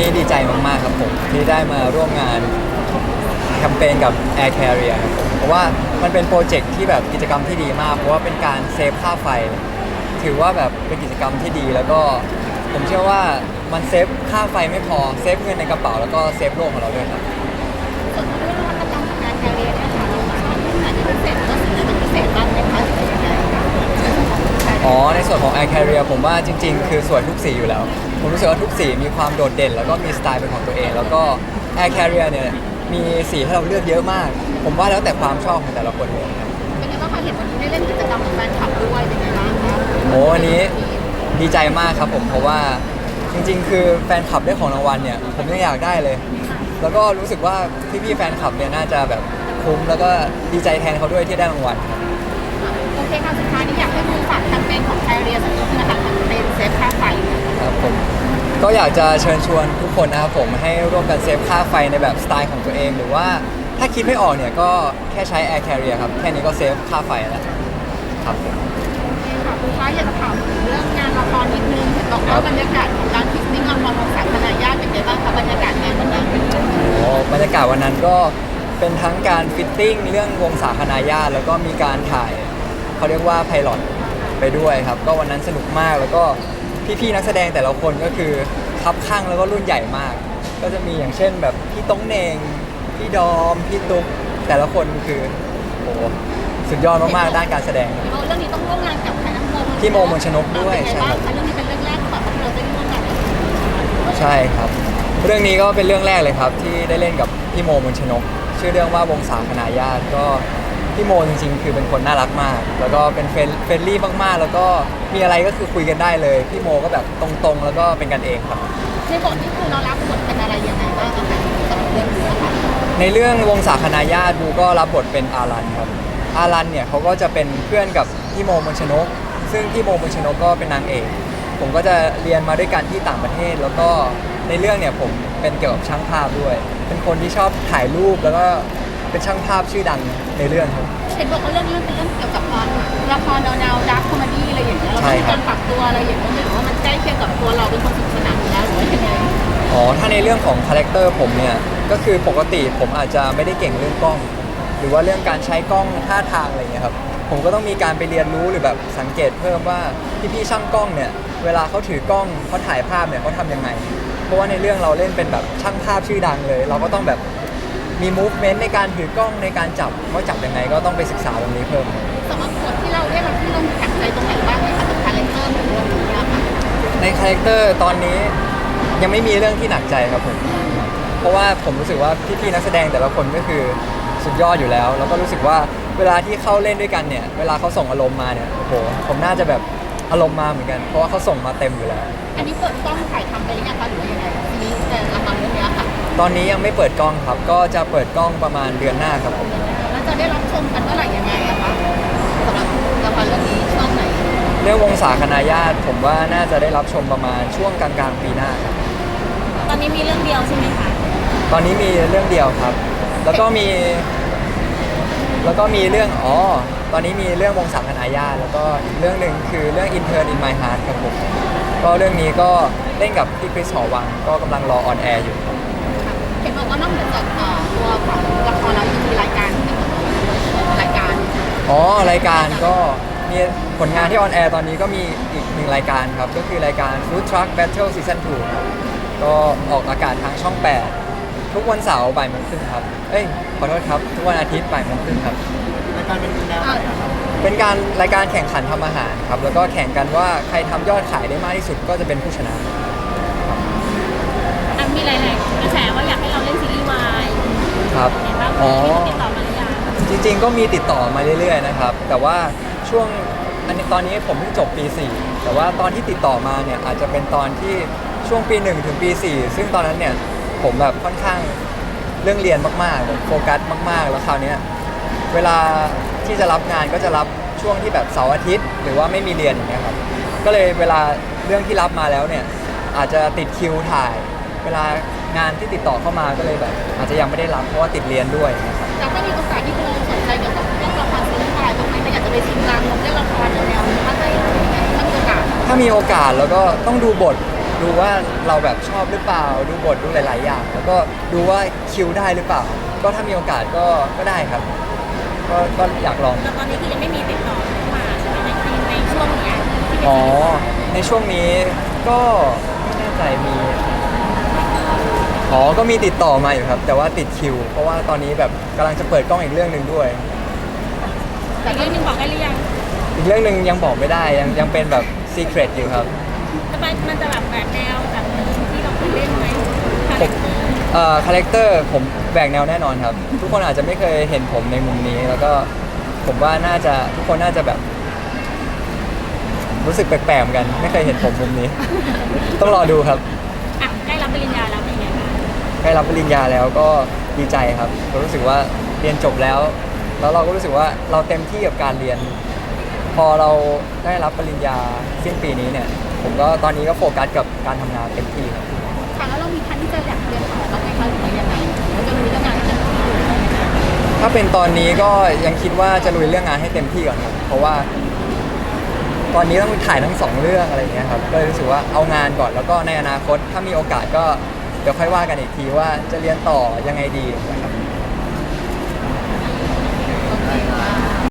นี้ดีใจมาก ๆ ครับผม ที่ได้มาร่วมงานแคมเปญกับ Air Carrier ครับผมเพราะว่ามันเป็นโปรเจกต์ที่แบบกิจกรรมที่ดีมาก เพราะว่าเป็นการเซฟค่าไฟ ถือว่าแบบเป็นกิจกรรมที่ดีแล้วก็ผมเชื่อว่ามันเซฟค่าไฟไม่พอเซฟเงินในกระเป๋าแล้วก็เซฟโลกของเราด้วยครับ ส่วนเรื่องนวัตกรรมของงานแคเรียเนี่ยค่ะเราชอบเรื่องไหนที่พิเศษก็สิ่งไหนเป็นพิเศษบ้างไหมคะหรือยังไง อ๋อ ในส่วนของ Air Carrier ผมว่าจริง ๆ คือสวยทุกสีอยู่แล้ว ผมรู้สึกว่าทุกสีมีความโดดเด่น แล้วก็มีสไตล์เป็นของตัวเอง แล้วก็ Air Carrier เนี่ยมีสีให้เราเลือกเยอะมาก ผมว่าแล้วแต่ความชอบของแต่ละคนเลยครับเป็นไงบ้างคะเห็นวันนี้ได้เล่นกิจกรรมกับแฟนคลับด้วยเป็นไงบ้างคะโอ้วันนี้ดีใจมากครับผมเพราะว่าจริง ๆ คือแฟนคลับได้ของรางวัลเนี่ยผมยังอยากได้เลย แล้วก็รู้สึกว่าพี่ๆแฟนคลับเนี่ยน่าจะแบบคุ้มแล้วก็ดีใจแทนเขาด้วยที่ได้รางวัลครับ โอเคค่ะสุดท้ายนี้อยากให้คุณฝากแคมเปญของแคเรียสักนิดนะคะแคมเปญเซฟค่าไฟ ครับผม ก็อยากจะเชิญชวนทุกคนนะครับผมให้ร่วมกันเซฟค่าไฟในแบบสไตล์ของตัวเอง หรือว่าถ้าคิดไม่ออกเนี่ยก็แค่ใช้ Air Carrier ครับ แค่นี้ก็เซฟค่าไฟแล้วครับผม ค่ะคุณฟ้าอยากจะถามถึงเรื่องงานละครนิดนึงเห็นบอกว่าบรรยากาศของการฟิตติ้งละครของสามคณะญาติเป็นไงบ้างคะบรรยากาศงานวันนั้นโอ้บรรยากาศวันนั้นก็เป็นทั้งการฟิตติ้งเรื่องวงสาคณาญาติแล้วก็มีการถ่ายเขาเรียกว่าไพลอตไปด้วยครับ ก็วันนั้นสนุกมากแล้วก็ พี่ๆนักแสดงแต่ละคนก็คือคับข้างแล้วก็รุ่นใหญ่มาก ก็จะมีอย่างเช่นแบบพี่ต้องเนงพี่ดอม พี่ตุ๊กแต่ละคนคือโอ้สุดยอดมากๆด้านการแสดง เราเรื่องนี้ต้องร่วมงานกับใครนะโมพี่โมมนชนกด้วยเป็นไงใช่บ้างครับคะเรื่องนี้เป็นเรื่องแรกหรือเปล่าที่เราได้ร่วมงานกับใช่ครับ เรื่องนี้ก็เป็นเรื่องแรกเลยครับที่ได้เล่นกับพี่โมมนชนก ชื่อเรื่องว่าวงสาคณาญาติก็ พี่โมจริงๆ คือเป็นคนน่ารักมาก แล้วก็เป็นเฟรนเฟรนลี่มากๆ แล้วก็มีอะไรก็คือคุยกันได้เลย พี่โมก็แบบตรงๆ แล้วก็เป็นกันเองครับ ในบทนี่คือเรารับบทเป็นอะไรยังไงบ้างคะสำหรับเรื่องนี้ค่ะในเรื่องวงสาคณาญาติบูก็รับบทเป็นอารันครับ อารันเนี่ยเขาก็จะเป็นเพื่อนกับพี่โมมนชนก ซึ่งพี่โมมนชนกก็เป็นนางเอก ผมก็จะเรียนมาด้วยกันที่ต่างประเทศ แล้วก็ในเรื่องเนี่ยผมเป็นเกี่ยวกับช่างภาพด้วย เป็นคนที่ชอบถ่ายรูปแล้วก็ เป็นช่างภาพชื่อดังในเรื่องครับ เห็นบอกว่าเรื่องนี้มันเป็นเรื่องเกี่ยวกับละครแนวๆดาร์คคอมเมดี้อะไรอย่างเงี้ยเราใช่ต้องมีครักาบรปรับตัวอะไรอย่างเงี้ยหรือว่ามันใกล้เคียงกับตัวเราเป็นคนสนุกสนานอยู่แล้วหรือว่ายังไงอ๋อ ถ้าในเรื่องของคาแรคเตอร์ผมเนี่ย ก็คือปกติผมอาจจะไม่ได้เก่งเรื่องกล้อง หรือว่าเรื่องการใช้กล้องท่าทางอะไรอย่างเงี้ยครับ ผมก็ต้องมีการไปเรียนรู้หรือแบบสังเกตเพิ่มว่าพี่ๆช่างกล้องเนี่ย เวลาเขาถือกล้องเขาถ่ายภาพเนี่ยเขาทำยังไง เพราะว่าในเรื่องเราเล่นเป็นแบบช่างภาพชื่อดังเลย เราก็ต้องแบบ มีมูฟเมนต์ในการถือกล้องในการจับว่าจับยังไงก็ต้องไปศึกษาตรงนี้เพิ่ม สำหรับบทที่เราได้เราที่เราหนักใจตรงไหนบ้างไหมคะกับคาแรคเตอร์ของเรื่องนี้อะค่ะในคาแรคเตอร์ตอนนี้ยังไม่มีเรื่องที่หนักใจครับผม เพราะว่าผมรู้สึกว่าพี่ๆนักแสดงแต่ละคนก็คือสุดยอดอยู่แล้ว แล้วก็รู้สึกว่าเวลาที่เข้าเล่นด้วยกันเนี่ย เวลาเขาส่งอารมณ์มาเนี่ยโอ้โหผมน่าจะแบบอารมณ์มาเหมือนกัน เพราะว่าเขาส่งมาเต็มอยู่แล้ว อันนี้เปิดกล้องถ่ายทำไปหรือยังคะหรือว่ายังไงทีนี้แต่ละ ตอนนี้ยังไม่เปิดกล้องครับ ก็จะเปิดกล้องประมาณเดือนหน้าครับผมแล้วจะได้รับชมกันเมื่อไหร่ยังไงอะคะสำหรับละครเรื่องนี้ช่วงไหนเรื่องวงศาคณาญาติผมว่าน่าจะได้รับชมประมาณช่วงกลางๆปีหน้าครับตอนนี้มีเรื่องเดียวใช่ไหมคะตอนนี้มีเรื่องเดียวครับ แล้วก็มี แล้วก็มีเรื่องอ๋อตอนนี้มีเรื่องวงสามคณะญาติแล้วก็อีกเรื่องหนึ่งคือเรื่อง Intern in My Heart ครับผมก็เรื่องนี้ก็เล่นกับพี่คริสหอวังก็กำลังรอออนแอร์อยู่ครับ เห็นบอกว่านอกเหนือจากอ่าตัวของละครแล้วยังมีรายการที่เป็นรายการอ๋อรายการก็มีผลงานที่ออนแอร์ตอนนี้ก็มีอีกหนึ่งรายการครับ ก็คือรายการ Food Truck Battle Season 2ครับก็ออกอากาศทางช่อง 8 ทุกวันเสาร์บ่ายโมงครึ่งครับ เอ้ยขอโทษครับ ทุกวันอาทิตย์บ่ายโมงครึ่งครับ รายการเป็นแนวไหนอะครับเป็นการรายการแข่งขันทำอาหารครับ แล้วก็แข่งกันว่าใครทำยอดขายได้มากที่สุดก็จะเป็นผู้ชนะ ครับเห็นบ้างอ๋อมีติดต่อมาหรือยังจริงๆก็มีติดต่อมาเรื่อยๆนะครับ แต่ว่าช่วงอันนี้ตอนนี้ผมเพิ่งจบปี4แต่ว่าตอนที่ติดต่อมาเนี่ยอาจจะเป็นตอนที่ช่วงปี1ถึงปี4ซึ่งตอนนั้นเนี่ยผมแบบค่อนข้างเรื่องเรียนมากๆแบบโฟกัสมาก ๆ แล้วคราวเนี้ยเวลาที่จะรับงานก็จะรับช่วงที่แบบเสาร์อาทิตย์ หรือว่าไม่มีเรียนอย่างเงี้ยครับก็เลยเวลาเรื่องที่รับมาแล้วเนี่ยอาจจะติดคิวถ่าย เวลา งานที่ติดต่อเข้ามาก็เลยแบบ อาจจะยังไม่ได้รับเพราะว่าติดเรียนด้วยนะครับแต่ถ้ามีโอกาสที่เราสนใจเกี่ยวกับเรื่องละครซีรีส์วายตรงไหนแต่อยากจะไปชิมลางลงเรื่องละครแนวๆนี้ถ้าได้ถ้ามีโอกาสถ้ามีโอกาสแล้วก็ต้องดูบทดูว่าเราแบบชอบหรือเปล่า ดูบทดูหลาย ๆ อย่าง แล้วก็ดูว่าคิวได้หรือเปล่า ก็ถ้ามีโอกาสก็ก็ได้ครับ ก็ก็อยากลอง แล้วตอนนี้คือยังไม่มีติดต่อเข้ามาใช่ไหมในในช่วงเนี้ยที่เป็นอ๋อ ในช่วงนี้ก็ไม่แน่ใจมี อ๋อก็มีติดต่อมาอยู่ครับ แต่ว่าติดคิว เพราะว่าตอนนี้แบบกำลังจะเปิดกล้องอีกเรื่องหนึ่งด้วย แต่เรื่องหนึงบอกได้หรือยังอีกเรื่องหนึ่งยังบอกไม่ได้ยังยังเป็นแบบซีเครตอยู่ครับ จะไปมันจะแบบแบบแนวแบบนึงที่เราเคยเล่นไหมคาแรคเตอร์เอ่อคาแรคเตอร์ผมแบ่งแนวแน่นอนครับ ทุกคนอาจจะไม่เคยเห็นผมในมุมนี้ แล้วก็ผมว่าน่าจะทุกคนน่าจะแบบ รู้สึกแปลกๆเหมือนกัน ไม่เคยเห็นผมมุมนี้ ต้องรอดูครับ อะใกล้รับปริญญาแล้วเป็นไงคะ ใกล้รับปริญญาแล้วก็ดีใจครับเรารู้สึกว่าเรียนจบแล้ว แล้วเราก็รู้สึกว่าเราเต็มที่กับการเรียน พอเราได้รับปริญญาสิ้นปีนี้เนี่ย ผมก็ตอนนี้ก็โฟกัสกับการทำงานเต็มที่ครับ ค่ะแล้วเรามีทันที่จะอยากเรียนต่อบ้างไหมคะหรือว่ายังไงเราจะรู้เรื่องงานที่จะทำอยู่ถ้าเป็นตอนนี้ก็ยังคิดว่าจะลุยเรื่องงานให้เต็มที่ก่อนครับ เพราะว่า ตอนนี้ต้องถ่ายทั้งสองเรื่องอะไรอย่างเงี้ยครับ ก็เลยรู้สึกว่าเอางานก่อนแล้วก็ในอนาคตถ้ามีโอกาสก็ เดี๋ยวค่อยว่ากันอีกทีว่าจะเรียนต่อยังไงดี